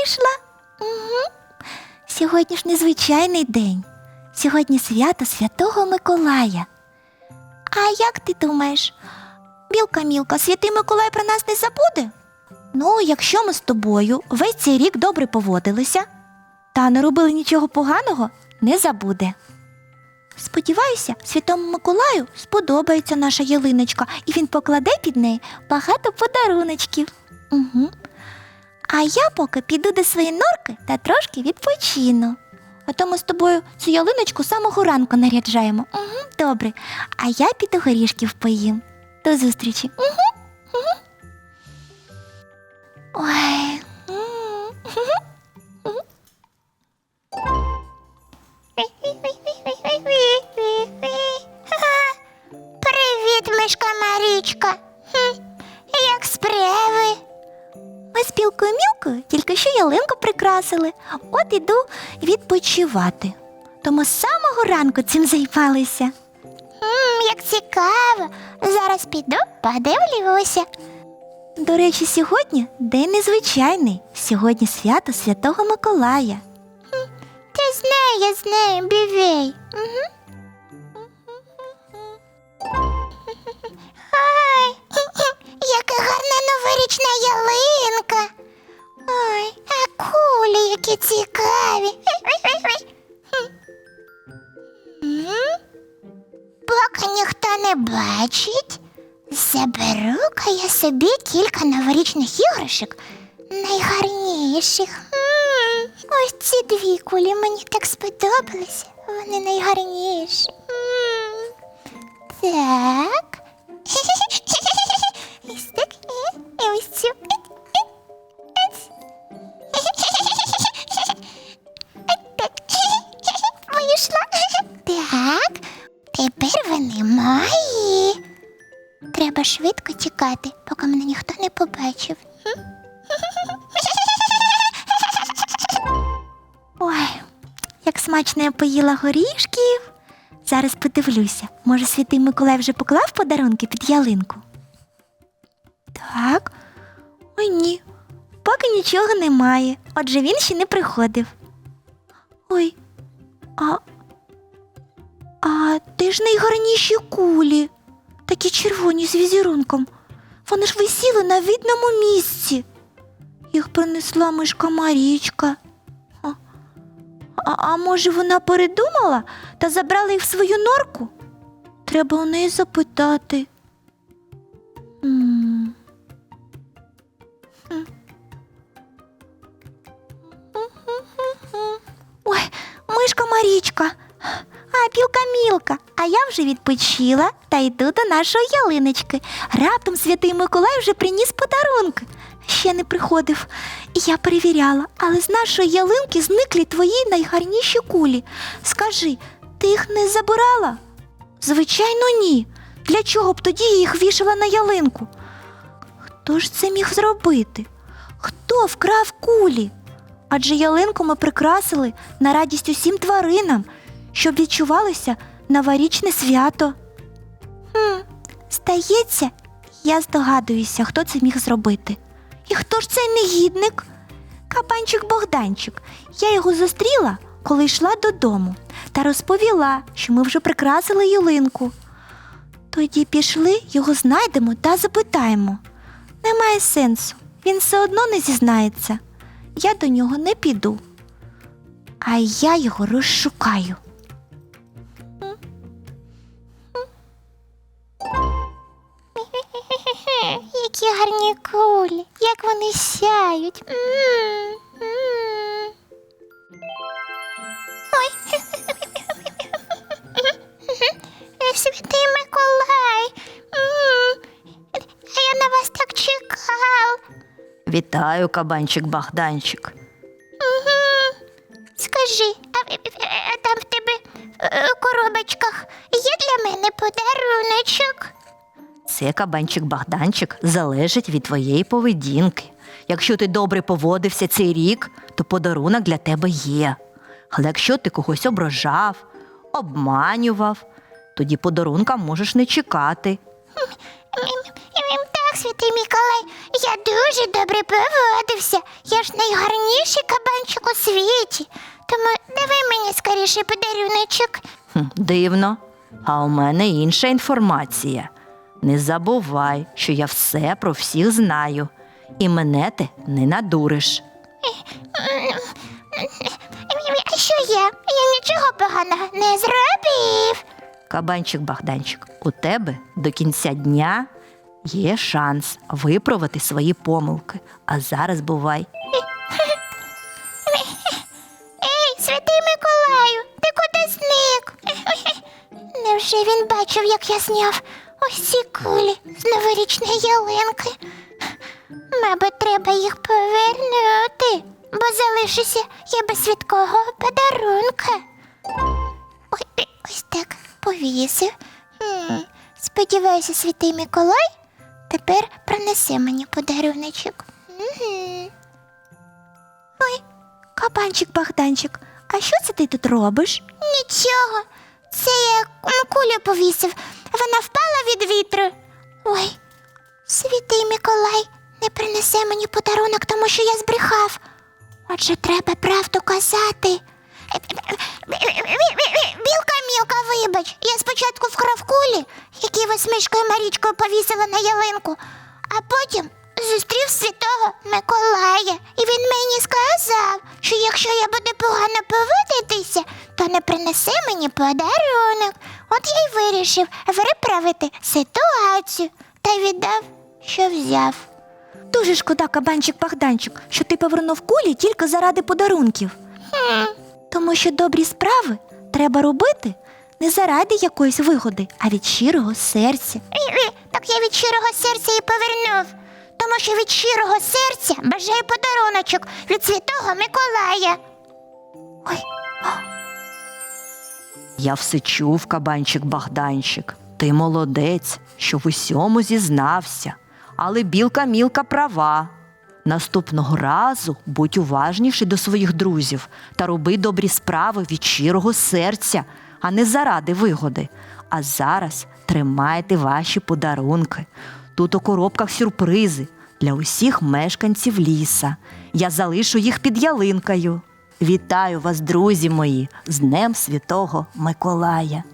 вийшла. Угу. Сьогодні ж незвичайний день. Сьогодні свято Святого Миколая. А як ти думаєш, Білка Мілка, святий Миколай про нас не забуде? Ну, якщо ми з тобою весь цей рік добре поводилися та не робили нічого поганого, не забуде. Сподіваюся, святому Миколаю сподобається наша ялиночка, і він покладе під неї багато подаруночків. Угу. А я поки піду до своєї норки та трошки відпочину. А то ми з тобою цю ялиночку самого ранку наряджаємо. Угу, добре. А я піду горішків поїм. До зустрічі. Угу, угу. Ой. Прикрасили. От іду відпочивати. Тому з самого ранку цим займалися. М, як цікаво. Зараз піду, подивлюся. До речі, сьогодні день незвичайний. Сьогодні свято Святого Миколая. Ти знаю, я знаю, бівей. Угу. Ой, яка гарна новорічна ялинка. Ой, а кулі які цікаві. Поки ніхто не бачить, заберу-ка я собі кілька новорічних іграшок, найгарніших. Ось ці дві кулі мені так сподобалися. Вони найгарніші. Так. Ось так. І ось цю. Треба швидко тікати, поки мене ніхто не побачив. Ой, як смачно я поїла горішків. Зараз подивлюся, може, святий Миколай вже поклав подарунки під ялинку? Так. Ой ні. Поки нічого немає. Отже, він ще не приходив. Ой. А. А де ж найгарніші кулі? Такі червоні з візерунком. Вони ж висіли на видному місці. Їх принесла мишка Марічка. А, а може вона передумала та забрала їх в свою норку? Треба у неї запитати. Ой, мишка Марічка, білка Мілка, а я вже відпочила та йду до нашої ялиночки. Раптом святий Миколай вже приніс подарунки. Ще не приходив. І я перевіряла, але з нашої ялинки зникли твої найгарніші кулі. Скажи, ти їх не забирала? Звичайно, ні. Для чого б тоді я їх вішала на ялинку? Хто ж це міг зробити? Хто вкрав кулі? Адже ялинку ми прикрасили на радість усім тваринам, щоб відчувалося новорічне свято. Хм, здається, я здогадуюся, хто це міг зробити. І хто ж цей негідник? Кабанчик Богданчик. Я його зустріла, коли йшла додому, та розповіла, що ми вже прикрасили ялинку. Тоді пішли, його знайдемо та запитаємо. Немає сенсу, він все одно не зізнається. Я до нього не піду. А я його розшукаю. Вони сяють. М, м. Ой. Святий Миколай. М, А я на вас так чекав. Вітаю, кабанчик Богданчик. Скажи, а, а там в тебе е, у коробочках є для мене подаруночок? Це кабанчик Богданчик залежить від твоєї поведінки. Якщо ти добре поводився цей рік, то подарунок для тебе є. Але якщо ти когось ображав, обманював, тоді подарунка можеш не чекати. Так святий Миколай, я дуже добре поводився. Я ж найгарніший кабанчик у світі. Тому давай мені скоріше подаруночок. Хм, дивно. А у мене інша інформація. Не забувай, що я все про всіх знаю, і мене ти не надуриш. А що я? Я нічого поганого не зробив. Кабанчик Богданчик, у тебе до кінця дня є шанс виправити свої помилки. А зараз бувай. Ей, святий Миколаю, ти куди зник? Невже він бачив, як я зняв ось ці кулі з новорічної ялинки? Мабуть, треба їх повернути, бо залишуся я без свідкого подарунка. Ой, е, ось так повісив. Сподіваюся, святий Миколай тепер принесе мені подаруночок. Ой, кабанчик Богданчик, а що це ти тут робиш? Нічого. Це я кулю повісив. Вона впала від вітру. Ой, святий Миколай не принесе мені подарунок, тому що я збрехав. Отже, треба правду казати. Білка мілка, вибач. Я спочатку вкрав кулі, які ви з мишкою Марічкою повісили на ялинку, а потім зустрів святого Миколая, і він мені сказав, що якщо я буду погано поводитися, то не принесе мені подарунок. От я й вирішив виправити ситуацію та віддав, що взяв. Дуже шкода, кабанчик Богданчик, що ти повернув кулі тільки заради подарунків. Тому що добрі справи треба робити не заради якоїсь вигоди, а від щирого серця. Так я від щирого серця і повернув. Тому що від щирого серця бажаю подаруночок від святого Миколая. Ой, Я все чув, кабанчик Богданчик. Ти молодець, що в усьому зізнався. Але білка мілка права. Наступного разу будь уважніший до своїх друзів та роби добрі справи від щирого серця, а не заради вигоди. А зараз тримайте ваші подарунки. Тут у коробках сюрпризи для усіх мешканців ліса. Я залишу їх під ялинкою. Вітаю вас, друзі мої, з Днем Святого Миколая.